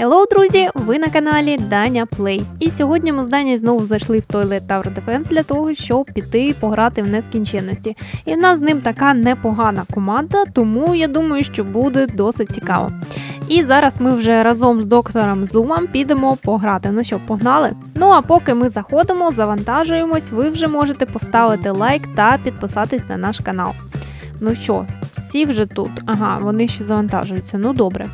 Hello, друзі! Ви на каналі Даня Плей. І сьогодні ми з Дані знову зайшли в Toilet Tower Defense для того, щоб піти пограти в нескінченності. І в нас з ним така непогана команда, тому я думаю, що буде досить цікаво. І зараз ми вже разом з доктором Зумом підемо пограти. Ну що, погнали? Ну а поки ми заходимо, завантажуємось, ви вже можете поставити лайк та підписатись на наш канал. Ну що, всі вже тут. Ага, вони ще завантажуються. Ну добре.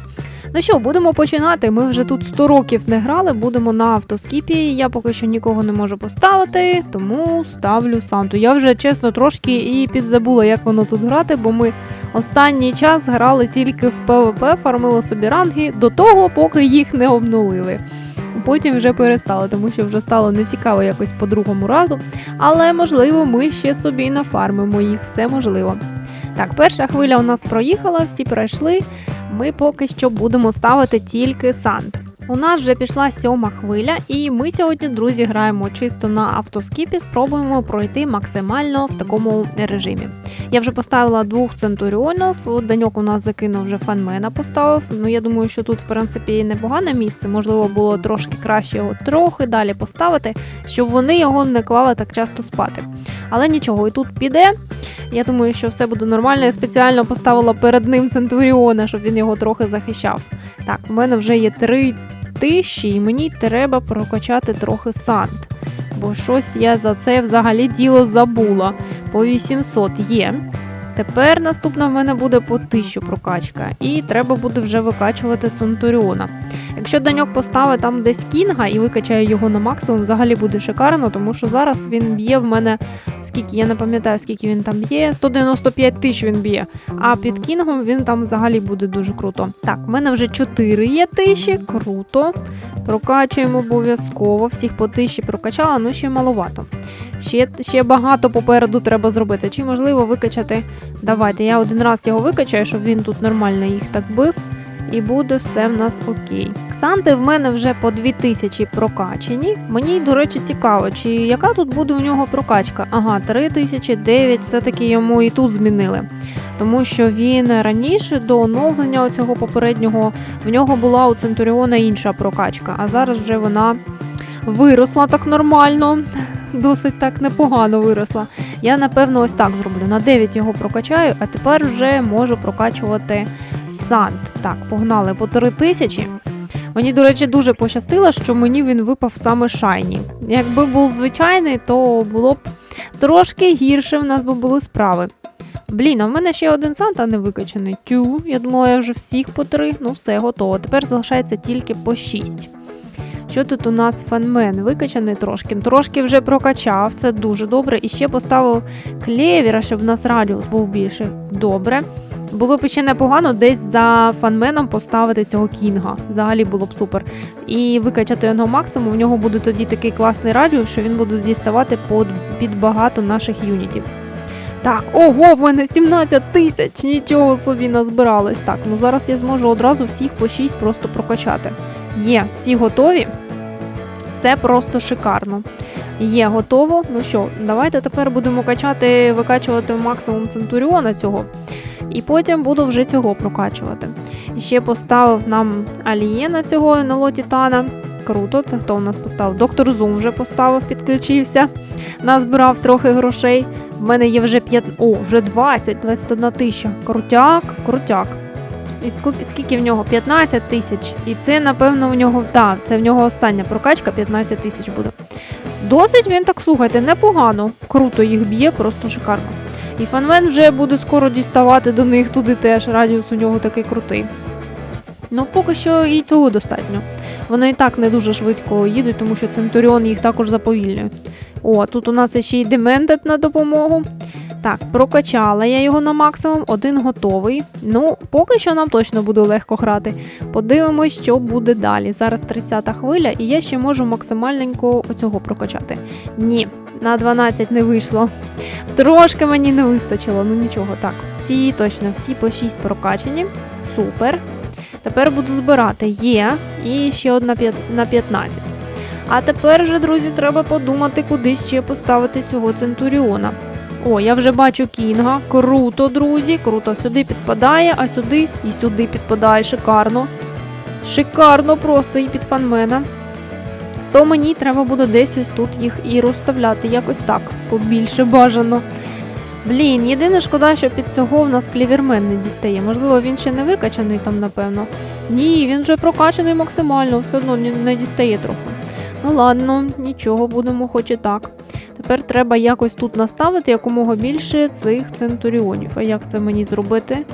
Ну що, будемо починати. Ми вже тут 100 років не грали, будемо на автоскіпі. Я поки що нікого не можу поставити, тому ставлю Санту. Я вже чесно трошки і підзабула, як воно тут грати, бо ми останній час грали тільки в ПВП, фармили собі ранги до того, поки їх не обнулили. Потім вже перестали, тому що вже стало нецікаво якось по другому разу. Але можливо, ми ще собі нафармимо їх, все можливо. Так, перша хвиля у нас проїхала, всі пройшли. Ми поки що будемо ставити тільки санд. У нас вже пішла сьома хвиля, і ми сьогодні, друзі, граємо чисто на автоскіпі, спробуємо пройти максимально в такому режимі. Я вже поставила двох центуріонів, Даньок у нас закинув вже фанмена поставив. Ну я думаю, що тут, в принципі, непогане місце. Можливо, було трошки краще його трохи далі поставити, щоб вони його не клали так часто спати. Але нічого, і тут піде. Я думаю, що все буде нормально. Я спеціально поставила перед ним Центуріона, щоб він його трохи захищав. Так, в мене вже є три тиші, і мені треба прокачати трохи санд. Бо щось я за це взагалі діло забула. По 800 є. Тепер наступна в мене буде по 1000 прокачка, і треба буде вже викачувати Центуріона. Якщо Даньок поставить там десь кінга і викачає його на максимум, взагалі буде шикарно, тому що зараз він б'є в мене скільки, я не пам'ятаю, скільки він там б'є. 195 тисяч він б'є. А під кінгом він там взагалі буде дуже круто. Так, в мене вже 4 є тисячі, круто. Прокачуємо обов'язково. Всіх по тисячі прокачала, ну ще маловато. Ще, ще багато попереду треба зробити. Чи можливо викачати? Давайте, я один раз його викачаю, щоб він тут нормально їх так бив. І буде все в нас окей. Ксанти в мене вже по 2000 прокачені. Мені, до речі, цікаво, чи яка тут буде у нього прокачка? Ага, 3009, все-таки йому і тут змінили. Тому що він раніше до оновлення цього попереднього в нього була у Центуріона інша прокачка, а зараз вже вона виросла так нормально, досить так непогано виросла. Я напевно ось так зроблю. На 9 його прокачаю, а тепер вже можу прокачувати Санд. Так, погнали по 3 тисячі. Мені, до речі, дуже пощастило, що мені він випав саме шайні. Якби був звичайний, то було б трошки гірше, в нас би були справи. Блін, а в мене ще один Санта не викачаний. Тю, я думала, я вже всіх по три. Ну, все, готово. Тепер залишається тільки по 6. Що тут у нас фанмен викачаний трошки? Трошки вже прокачав, це дуже добре. І ще поставив клевіра, щоб в нас радіус був більше. Добре. Було б ще непогано десь за фанменом поставити цього кінга. Взагалі було б супер. І викачати його максимум. У нього буде тоді такий класний радіус, що він буде діставати під багато наших юнітів. Так, ого, в мене 17 тисяч! Нічого собі назбиралось. Так, ну зараз я зможу одразу всіх по 6 просто прокачати. Є, всі готові. Все просто шикарно. Є готово. Ну що, давайте тепер будемо качати, викачувати максимум Центуріона цього. І потім буду вже цього прокачувати. Ще поставив нам Алієна цього НЛО Титана. Круто, це хто у нас поставив? Доктор Зум вже поставив, підключився, назбирав трохи грошей. В мене є вже 5, о, вже 20, 21 тисяча. Крутяк, крутяк. І скільки, в нього? 15 тисяч. І це, напевно, у нього. Так, це в нього остання прокачка, 15 тисяч буде. Досить він так, слухайте, непогано. Круто їх б'є, просто шикарно. І фанвен вже буде скоро діставати до них туди теж. Радіус у нього такий крутий. Ну, поки що і цього достатньо. Вони і так не дуже швидко їдуть, тому що Центуріон їх також заповільнює. О, тут у нас ще й Демендет на допомогу. Так, прокачала я його на максимум, один готовий. Ну, поки що нам точно буде легко грати. Подивимось, що буде далі. Зараз 30-та хвиля, і я ще можу максимальненько оцього прокачати. Ні, на 12 не вийшло. Трошки мені не вистачило, ну нічого. Так, ці точно всі по 6 прокачані. Супер. Тепер буду збирати. Є. І ще одна на 15. А тепер же, друзі, треба подумати, куди ще поставити цього Центуріона. О, я вже бачу Кінга. Круто, друзі, круто. Сюди підпадає, а сюди і сюди підпадає шикарно. Шикарно просто і під фанмена. То мені треба буде десь ось тут їх і розставляти, якось так, побільше бажано. Блін, єдине шкода, що під цього в нас клівермен не дістає. Можливо, він ще не викачаний там, напевно. Ні, він вже прокачаний максимально, все одно не, дістає трохи. Ну ладно, нічого, будемо хоч і так. Тепер треба якось тут наставити якомога більше цих центуріонів. А як це мені зробити?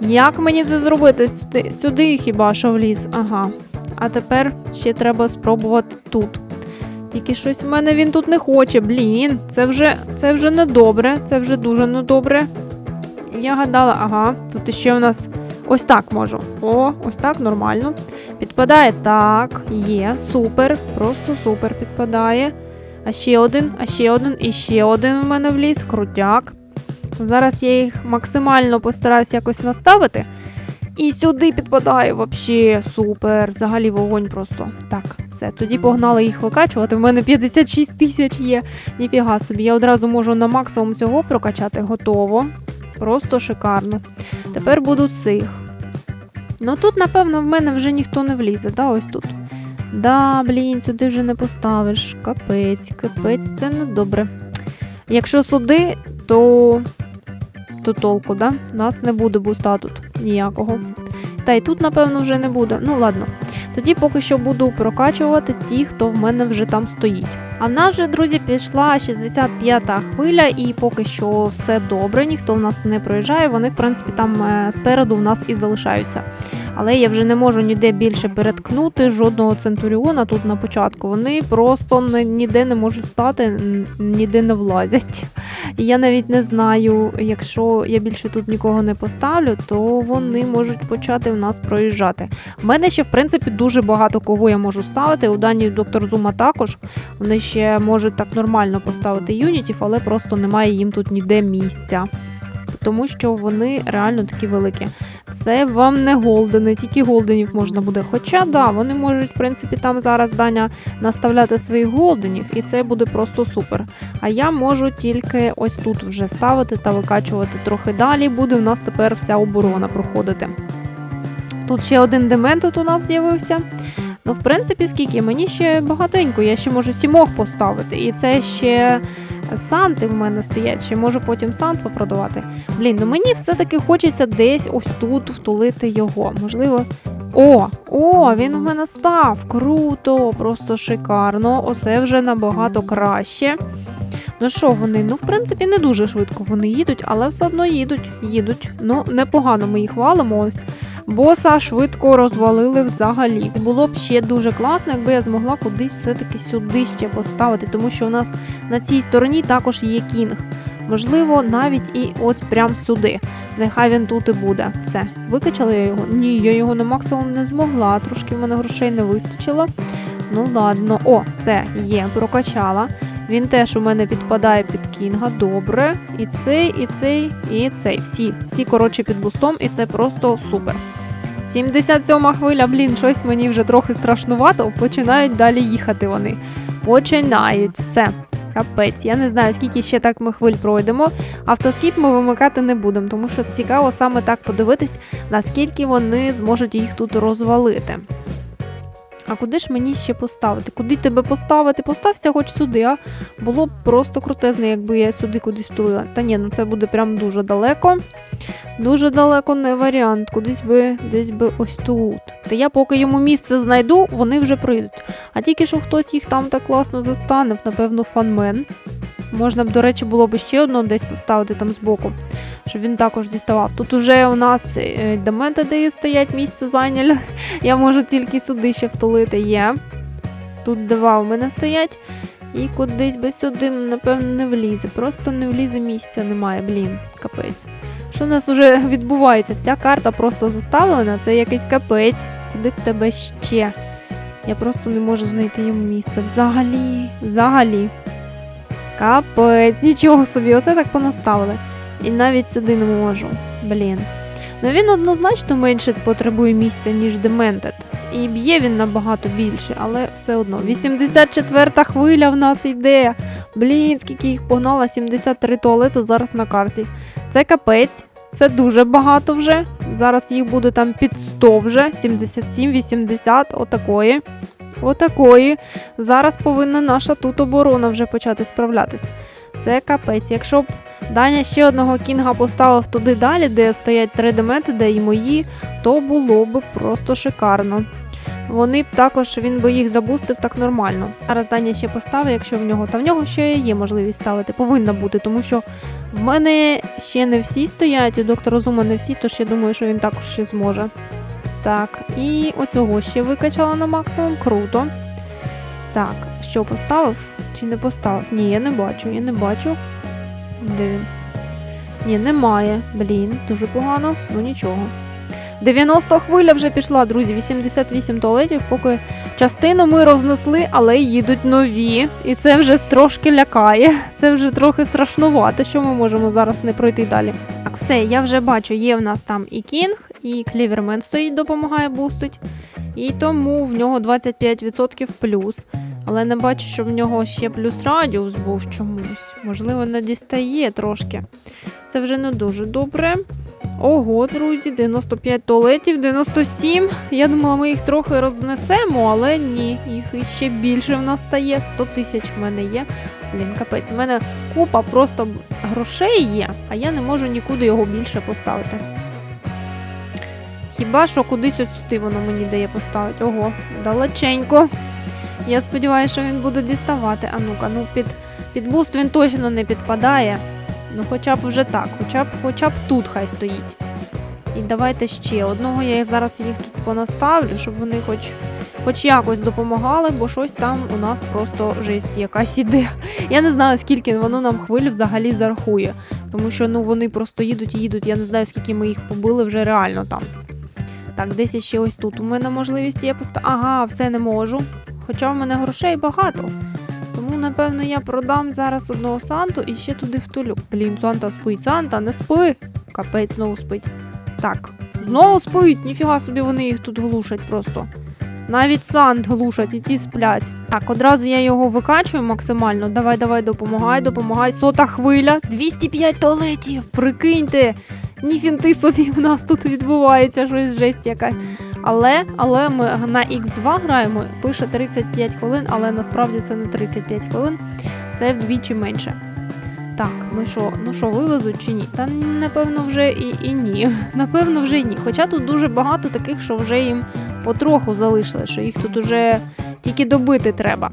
Як мені це зробити? Сюди, сюди хіба що вліз? Ага. А тепер ще треба спробувати тут. Тільки щось в мене він тут не хоче. Блін, це вже, це вже недобре, це вже дуже недобре. Я гадала, ага, тут ще у нас ось так можу. О, ось так, нормально. Підпадає так, є, супер, просто супер підпадає. А ще один, а ще один, і ще один у мене вліз, крутяк. Зараз я їх максимально постараюсь якось наставити. І сюди підпадає вообще супер. Взагалі вогонь просто. Так, все. Тоді погнали їх викачувати. В мене 56 тисяч є. Ніфіга собі. Я одразу можу на максимум цього прокачати. Готово. Просто шикарно. Тепер буду цих. Ну тут, напевно, в мене вже ніхто не влізе, да, ось тут. Да, блін, сюди вже не поставиш. Капець, капець, це не добре. Якщо сюди, то. то толку, да? Нас не буде буста тут ніякого. Та й тут, напевно, вже не буде. Ну, ладно. Тоді поки що буду прокачувати ті, хто в мене вже там стоїть. А в нас же, друзі, пішла 65-та хвиля, і поки що все добре, ніхто в нас не проїжджає. Вони, в принципі, там е, спереду в нас і залишаються. Але я вже не можу ніде більше переткнути жодного центуріона тут на початку. Вони просто ніде не можуть стати, ніде не влазять. Я навіть не знаю, якщо я більше тут нікого не поставлю, то вони можуть почати в нас проїжджати. У мене ще, в принципі, дуже багато кого я можу ставити. У Дані доктор Зума також. Вони ще можуть так нормально поставити юнітів, але просто немає їм тут ніде місця. Тому що вони реально такі великі. Це вам не голдени, тільки голденів можна буде. Хоча, да, вони можуть, в принципі, там зараз Даня наставляти своїх голденів, і це буде просто супер. А я можу тільки ось тут вже ставити та викачувати трохи далі. Буде в нас тепер вся оборона проходити. Тут ще один дементот у нас з'явився. Ну, в принципі, скільки? Мені ще багатенько, я ще можу сімох поставити. І це ще санти в мене стоять, ще можу потім сант попродавати. Блін, ну мені все-таки хочеться десь ось тут втулити його. Можливо. О, о, він у мене став. Круто, просто шикарно. Оце вже набагато краще. Ну що вони? Ну, в принципі, не дуже швидко вони їдуть, але все одно їдуть, їдуть. Ну, непогано ми їх валимо ось. Боса швидко розвалили взагалі. Було б ще дуже класно, якби я змогла кудись все-таки сюди ще поставити, тому що у нас на цій стороні також є кінг. Можливо, навіть і ось прям сюди. Нехай він тут і буде. Все. Викачала я його? Ні, я його на максимум не змогла. Трошки в мене грошей не вистачило. Ну ладно, о, все, є, прокачала. Він теж у мене підпадає під кінга. Добре. І цей, і цей, і цей. Всі, всі коротше під бустом, і це просто супер. 77 хвиля, блін, щось мені вже трохи страшнувато. Починають далі їхати вони. Починають все. Капець, я не знаю, скільки ще так ми хвиль пройдемо. Автоскіп ми вимикати не будемо, тому що цікаво саме так подивитись, наскільки вони зможуть їх тут розвалити. А куди ж мені ще поставити? Куди тебе поставити? Постався хоч сюди, а було б просто крутезне, якби я сюди кудись тулила. Та ні, ну це буде прям дуже далеко. Дуже далеко не варіант. Кудись би десь би ось тут. Та я поки йому місце знайду, вони вже прийдуть. А тільки що хтось їх там так класно застанив, напевно, фанмен. Можна б, до речі, було б ще одного десь поставити там збоку, щоб він також діставав. Тут уже у нас е, де стоять, місце зайняли. Я можу тільки сюди ще втулити. Є. Тут два у мене стоять. І кудись би сюди, напевно, не влізе. Просто не влізе місця, немає, блін, капець. Що у нас вже відбувається? Вся карта просто заставлена, це якийсь капець. Куди б тебе ще? Я просто не можу знайти йому місце. Взагалі, взагалі. Капець, нічого собі, оце так понаставили. І навіть сюди не можу. Блін. Ну він однозначно менше потребує місця, ніж Demented. І б'є він набагато більше, але все одно. 84-та хвиля в нас йде. Блін, скільки їх погнала, 73 туалети зараз на карті. Це капець. Це дуже багато вже. Зараз їх буде там під 100 вже, 77, 80, отакої. Отакої. Зараз повинна наша тут оборона вже почати справлятись. Це капець. Якщо б Даня ще одного кінга поставив туди далі, де стоять три демети, де і мої, то було б просто шикарно. Вони б також він би їх забустив так нормально. Зараз Даня ще поставить, якщо в нього. Та в нього ще є можливість ставити, повинна бути, тому що в мене ще не всі стоять, і доктор Розума не всі, тож я думаю, що він також ще зможе. Так, і оцього ще викачала на максимум. Круто. Так, що поставив? Чи не поставив? Ні, я не бачу, я не бачу. Де він? Ні, немає. Блін, дуже погано, ну нічого. 90 хвиля вже пішла, друзі. 88 туалетів, поки частину ми рознесли, але їдуть нові. І це вже трошки лякає. Це вже трохи страшнувато, що ми можемо зараз не пройти далі. Так, все, я вже бачу, є в нас там і Кінг, і Клівермен стоїть, допомагає бустить. І тому в нього 25% плюс. Але не бачу, що в нього ще плюс радіус був чомусь. Можливо, не дістає трошки. Це вже не дуже добре. Ого, друзі, 95 туалетів, 97. Я думала, ми їх трохи рознесемо, але ні, їх іще більше в нас стає. 100 тисяч в мене є. Блін, капець, в мене купа просто грошей є, а я не можу нікуди його більше поставити. Хіба що кудись от воно мені дає поставити. Ого, далеченько. Я сподіваюся, що він буде діставати. А ну-ка, ну під, під буст він точно не підпадає. Ну, хоча б вже так, хоча б, хоча б тут хай стоїть. І давайте ще одного. Я зараз їх тут понаставлю, щоб вони хоч, хоч якось допомагали, бо щось там у нас просто жесть якась іде. Я не знаю, скільки воно нам хвиль взагалі зарахує. Тому що ну, вони просто їдуть і їдуть. Я не знаю, скільки ми їх побили вже реально там. Так, десь ще ось тут. У мене можливість є поста. Ага, все не можу. Хоча в мене грошей багато. Напевно, я продам зараз одного Санту і ще туди втулю. Блін, Санта спить, Санта, не спи. Капець знову спить. Так, знову спить, ніфіга собі вони їх тут глушать просто. Навіть Сант глушать і ті сплять. Так, одразу я його викачую максимально. Давай, давай, допомагай, допомагай. Сота хвиля. 205 туалетів. Прикиньте. Ніфінти собі у нас тут відбувається щось жесть якась. Але, але ми на X2 граємо, пише 35 хвилин, але насправді це не 35 хвилин, це вдвічі менше. Так, ну що, ну що, вивезуть чи ні? Та напевно вже і, і ні. Напевно, вже і ні. Хоча тут дуже багато таких, що вже їм потроху залишили, що їх тут уже тільки добити треба.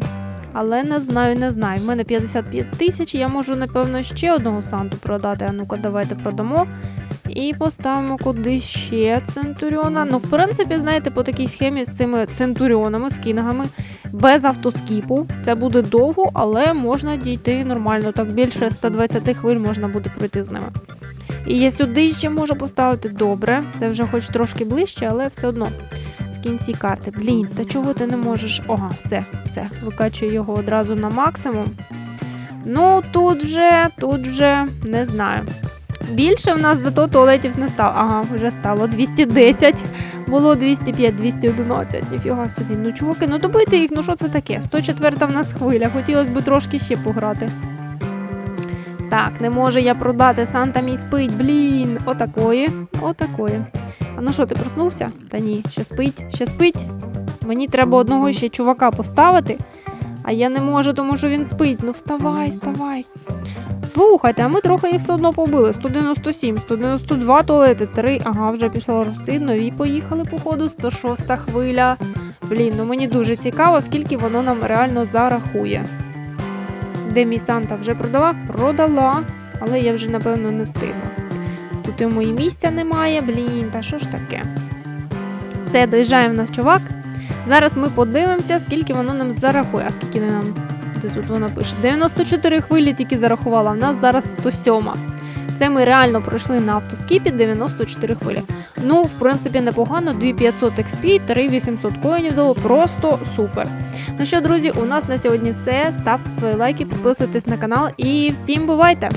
Але не знаю, не знаю. В мене 55 тисяч, я можу, напевно, ще одного санту продати. А ну-ка, давайте продамо. І поставимо кудись ще центуріона. Ну, в принципі, знаєте, по такій схемі з цими центуріонами, з кінгами, без автоскіпу. Це буде довго, але можна дійти нормально. Так більше 120 хвиль можна буде пройти з ними. І я сюди ще можу поставити добре. Це вже хоч трошки ближче, але все одно. В кінці карти. Блін, та чого ти не можеш? Ага, все, все. Викачую його одразу на максимум. Ну, тут вже, тут вже не знаю. Більше в нас зато туалетів не стало. Ага, вже стало 210. Було 205, 211. Ніфіга собі. Ну, чуваки, ну добийте їх, ну що це таке? 104 в нас хвиля. Хотілося б трошки ще пограти. Так, не можу я продати. Санта мій спить, блін. Отакої. Отакої. А ну що, ти проснувся? Та ні, ще спить, ще спить. Мені треба одного ще чувака поставити, а я не можу, тому що він спить. Ну вставай, вставай. Слухайте, а ми трохи їх все одно побили. 197, 192 туалети, 3. Ага, вже пішло рости. Нові поїхали, походу, 106 хвиля. Блін, ну мені дуже цікаво, скільки воно нам реально зарахує. Де мій Санта вже продала? Продала. Але я вже, напевно, не встигла. Тут і мої місця немає, блін, та що ж таке? Все, доїжджає в нас чувак. Зараз ми подивимося, скільки воно нам зарахує. А скільки нам де тут вона пише? 94 хвилі тільки зарахувала, в нас зараз 107. Це ми реально пройшли на автоскіпі 94 хвилі. Ну, в принципі, непогано. 2500 XP, 3800 коїнів дало. Просто супер. Ну що, друзі, у нас на сьогодні все. Ставте свої лайки, підписуйтесь на канал і всім бувайте!